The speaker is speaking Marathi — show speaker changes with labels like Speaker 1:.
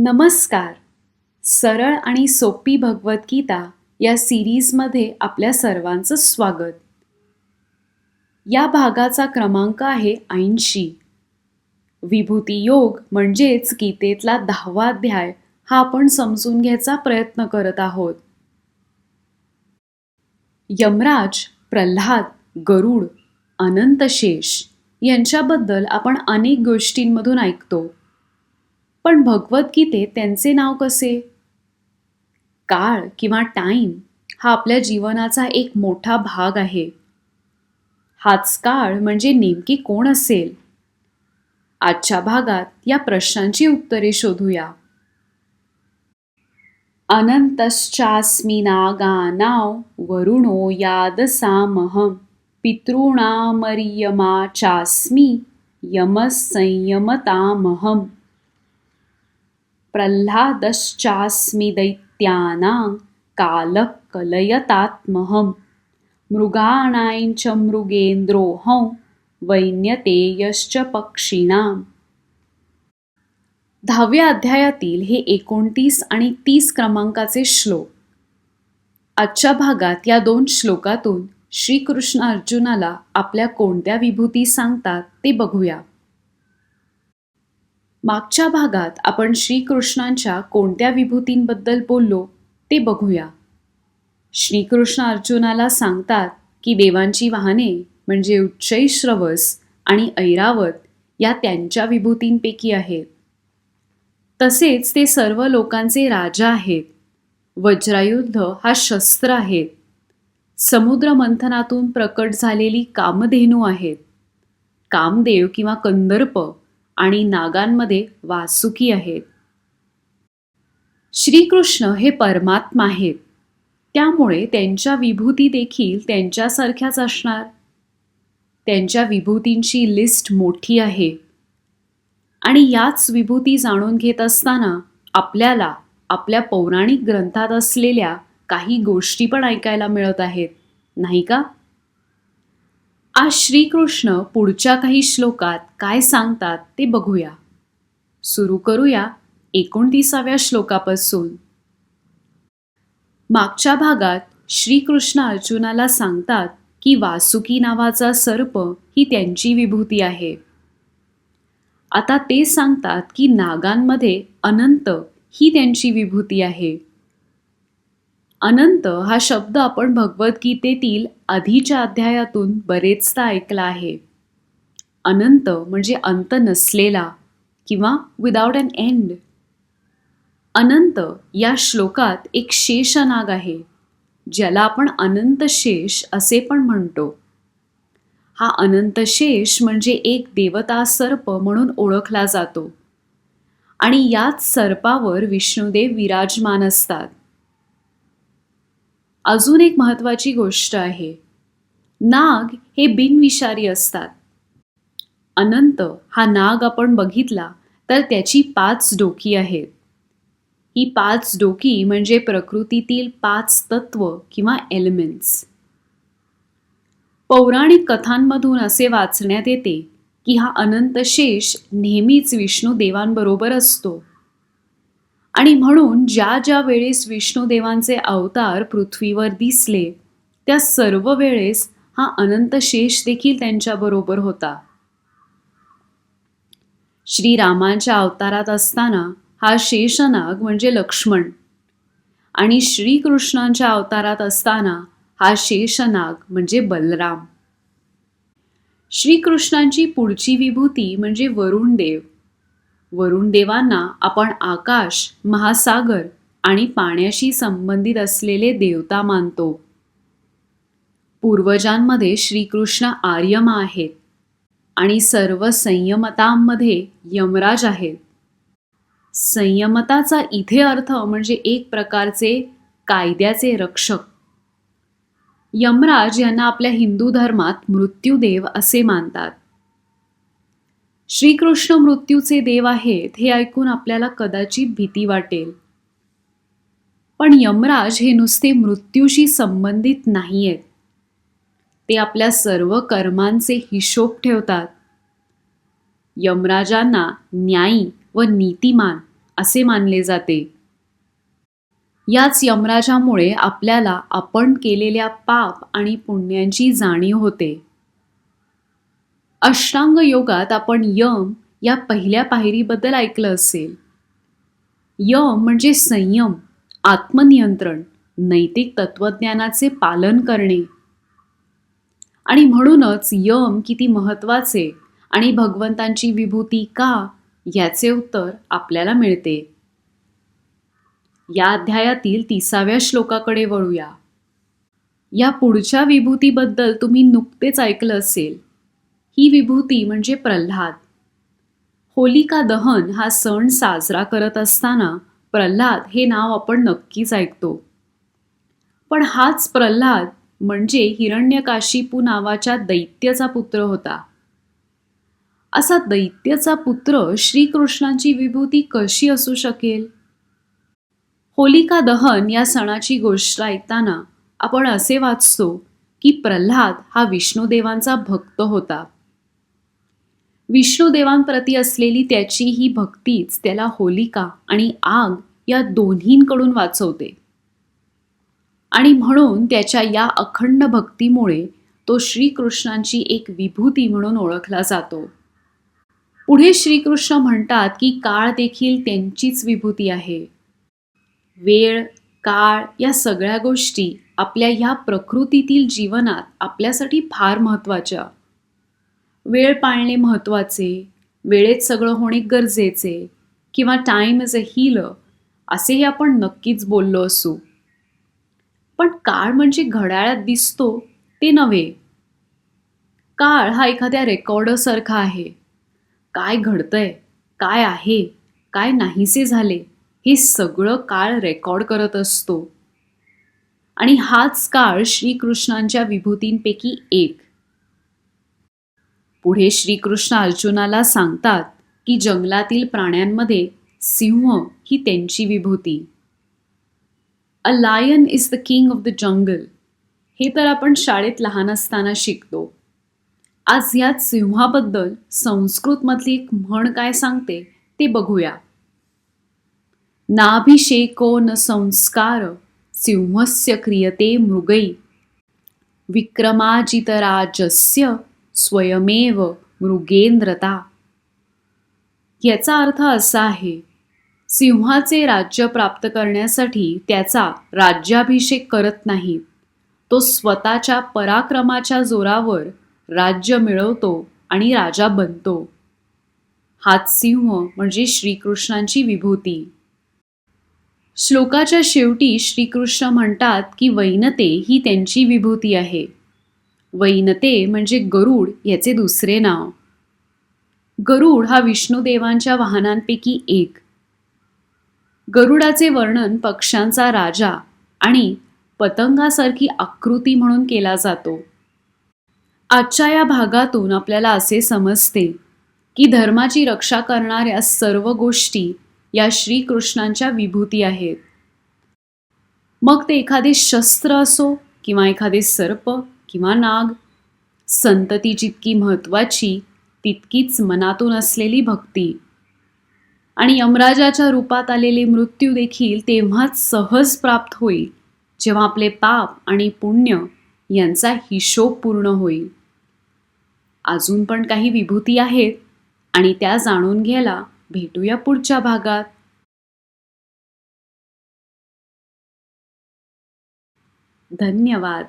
Speaker 1: नमस्कार. सरळ आणि सोपी भगवद्गीता या सिरीजमध्ये आपल्या सर्वांचं स्वागत. या भागाचा क्रमांक आहे ऐंशी. विभूती योग म्हणजेच गीतेतला दहावा अध्याय हा आपण समजून घ्यायचा प्रयत्न करत आहोत. यमराज प्रल्हाद गरुड अनंतशेष यांच्याबद्दल आपण अनेक गोष्टींमधून ऐकतो. पण भगवद्गीतेत त्यांचे नाव कसे? काळ किंवा टाईम हा आपल्या जीवनाचा एक मोठा भाग आहे. हाच काळ म्हणजे नेमकी कोण असेल? आजच्या भागात या प्रश्नांची उत्तरे शोधूया. अनंतश्चास्मी नागानाव वरुणो यादसामहम पितॄणामर्यमा चास्मी यमसंयमतामहम। प्रल्हादश्चास्मि दैत्यानां कालः कलयतात्महं मृगाणां च मृगेन्द्रोऽहं वैन्यतेयश्च पक्षिणाम्। दहाव्या अध्यायातील हे एकोणतीस आणि तीस क्रमांकाचे श्लोक. आजच्या भागात या दोन श्लोकातून श्रीकृष्ण अर्जुनाला आपल्या कोणत्या विभूती सांगतात ते बघूया. मागच्या भागात आपण श्रीकृष्णांच्या कोणत्या विभूतींबद्दल बोललो ते बघूया. श्रीकृष्ण अर्जुनाला सांगतात की देवांची वाहने म्हणजे उच्चैश्रवस आणि ऐरावत या त्यांच्या विभूतींपैकी आहेत. तसेच ते सर्व लोकांचे राजा आहेत. वज्रायुद्ध हा शस्त्र आहेत समुद्र मंथनातून प्रकट झालेली कामधेनू आहेत. कामदेव किंवा कंदर्प आणि नागांमध्ये वासुकी आहेत. श्रीकृष्ण हे परमात्मा आहेत. त्यामुळे त्यांच्या विभूती देखील त्यांच्यासारख्याच असणार. त्यांच्या विभूतींची लिस्ट मोठी आहे. आणि याच विभूती जाणून घेत असताना आपल्याला आपल्या पौराणिक ग्रंथात असलेल्या काही गोष्टी पण ऐकायला मिळत आहेत. नाही का? आज श्रीकृष्ण पुढच्या काही श्लोकात काय सांगतात ते बघूया. सुरू करूया एकोणतीसाव्या श्लोकापासून. मागच्या भागात श्रीकृष्ण अर्जुनाला सांगतात की वासुकी नावाचा सर्प ही त्यांची विभूती आहे. आता ते सांगतात की नागांमध्ये अनंत ही त्यांची विभूती आहे. अनंत हा शब्द आपण भगवद्गीतेतील आधीच्या अध्यायातून बरेचदा ऐकला आहे. अनंत म्हणजे अंत नसलेला किंवा विदाउट अन एंड अनंत या श्लोकात एक शेषनाग आहे ज्याला आपण अनंत शेष असे पण म्हणतो. हा अनंत शेष म्हणजे एक देवता सर्प म्हणून ओळखला जातो. आणि याच सर्पावर विष्णुदेव विराजमान असतात. अजून एक महत्वाची गोष्ट आहे. नाग हे बिनविषारी असतात. अनंत हा नाग आपण बघितला तर त्याची पाच डोकी आहेत. ही पाच डोकी म्हणजे प्रकृतीतील पाच तत्व किंवा एलिमेंट्स पौराणिक कथांमधून असे वाचण्यात येते की हा अनंत शेष नेहमीच विष्णू देवांबरोबर असतो. आणि म्हणून ज्या ज्या वेळेस विष्णुदेवांचे अवतार पृथ्वीवर दिसले त्या सर्व वेळेस हा अनंत शेष देखील त्यांच्याबरोबर होता. श्रीरामांच्या अवतारात असताना हा शेषनाग म्हणजे लक्ष्मण आणि श्रीकृष्णांच्या अवतारात असताना हा शेषनाग म्हणजे बलराम. श्रीकृष्णांची पुढची विभूती म्हणजे वरुण देव वरुण देवांना आपण आकाश महासागर आणि पाण्याशी संबंधित असलेले देवता मानतो. पूर्वजांमध्ये श्रीकृष्ण आर्यमा आहेत आणि सर्व संयमतांमध्ये यमराज आहेत. संयमताचा इथे अर्थ म्हणजे एक प्रकारचे कायद्याचे रक्षक. यमराज यांना आपल्या हिंदू धर्मात मृत्यूदेव असे मानतात. श्रीकृष्ण मृत्यूचे देव आहेत हे ऐकून आपल्याला कदाचित भीती वाटेल. पण यमराज हे नुसते मृत्यूशी संबंधित नाही आहेत ते आपल्या सर्व कर्मांचे हिशोब ठेवतात. यमराजांना न्यायी व नीतिमान असे मानले जाते. याच यमराजामुळे आपल्याला आपण केलेल्या पाप आणि पुण्यांची जाणीव होते. अष्टांग योगात आपण यम या पहिल्या पायरीबद्दल ऐकलं असेल. यम म्हणजे संयम आत्मनियंत्रण नैतिक तत्वज्ञानाचे पालन करणे. आणि म्हणूनच यम किती महत्त्वाचे आणि भगवंतांची विभूती का याचे उत्तर आपल्याला मिळते. या अध्यायातील तिसाव्या श्लोकाकडे वळूया. या पुढच्या विभूतीबद्दल तुम्ही नुकतेच ऐकलं असेल. ही विभूती म्हणजे प्रल्हाद. होलिका दहन हा सण साजरा करत असताना प्रल्हाद हे नाव आपण नक्कीच ऐकतो. पण हाच प्रल्हाद म्हणजे हिरण्यकाशिपू नावाच्या दैत्याचा पुत्र होता. असा दैत्याचा पुत्र श्रीकृष्णांची विभूती कशी असू शकेल? होलिका दहन या सणाची गोष्ट ऐकताना आपण असे वाचतो की प्रल्हाद हा विष्णुदेवांचा भक्त होता. विष्णुदेवांप्रती असलेली त्याची ही भक्तीच त्याला होलिका आणि आग या दोन्हींकडून वाचवते. आणि म्हणून त्याच्या या अखंड भक्तीमुळे तो श्रीकृष्णांची एक विभूती म्हणून ओळखला जातो. पुढे श्रीकृष्ण म्हणतात की काळ देखील त्यांचीच विभूती आहे. वेळ काळ या सगळ्या गोष्टी आपल्या ह्या प्रकृतीतील जीवनात आपल्यासाठी फार महत्त्वाच्या. वेळ पाळणे महत्त्वाचे वेळेत सगळं होणे गरजेचे किंवा टाईम इज अ हीलर असेही आपण नक्कीच बोललो असू. पण काळ म्हणजे घड्याळात दिसतो ते नव्हे. काळ हा एखाद्या रेकॉर्डसारखा आहे. काय घडतंय? काय आहे? काय नाहीसे झाले? हे सगळं काळ रेकॉर्ड करत असतो. आणि हाच काळ श्रीकृष्णांच्या विभूतींपैकी एक. पुढे श्रीकृष्ण अर्जुनाला सांगतात की जंगलातील प्राण्यांमध्ये सिंह ही त्यांची विभूती. A lion is the king of the jungle हे तर आपण शाळेत लहान असताना शिकतो. आज यात सिंहाबद्दल संस्कृतमधली एक म्हण काय सांगते ते बघूया. नाभिषेको न संस्कार सिंहस्य क्रियते मृगै. विक्रमाजितराजस्य स्वयमेव मृगेंद्रता. याचा अर्थ असा आहे सिंहाचे राज्य प्राप्त करण्यासाठी त्याचा राज्याभिषेक करत नाही तो स्वतःच्या पराक्रमाच्या जोरावर राज्य मिळवतो आणि राजा बनतो. हाच सिंह म्हणजे श्रीकृष्णांची विभूती. श्लोकाच्या शेवटी श्रीकृष्ण म्हणतात की वैनते ही त्यांची विभूती आहे. वैनते म्हणजे गरुड याचे दुसरे नाव. गरुड हा विष्णुदेवांच्या वाहनांपैकी एक. गरुडाचे वर्णन पक्ष्यांचा राजा आणि पतंगासारखी आकृती म्हणून केला जातो. आजच्या या भागातून आपल्याला असे समजते की धर्माची रक्षा करणाऱ्या सर्व गोष्टी या श्रीकृष्णांच्या विभूती आहेत. मग ते एखादे शस्त्र असो किंवा एखादे सर्प किंवा नाग संतती जितकी महत्वाची तितकीच मनातून असलेली भक्ती. आणि यमराजाच्या रूपात आलेले मृत्यू देखील तेव्हाच सहज प्राप्त होईल जेव्हा आपले पाप आणि पुण्य यांचा हिशोब पूर्ण होईल. अजून पण काही विभूती आहेत आणि त्या जाणून घ्यायला भेटूया पुढच्या भागात. धन्यवाद.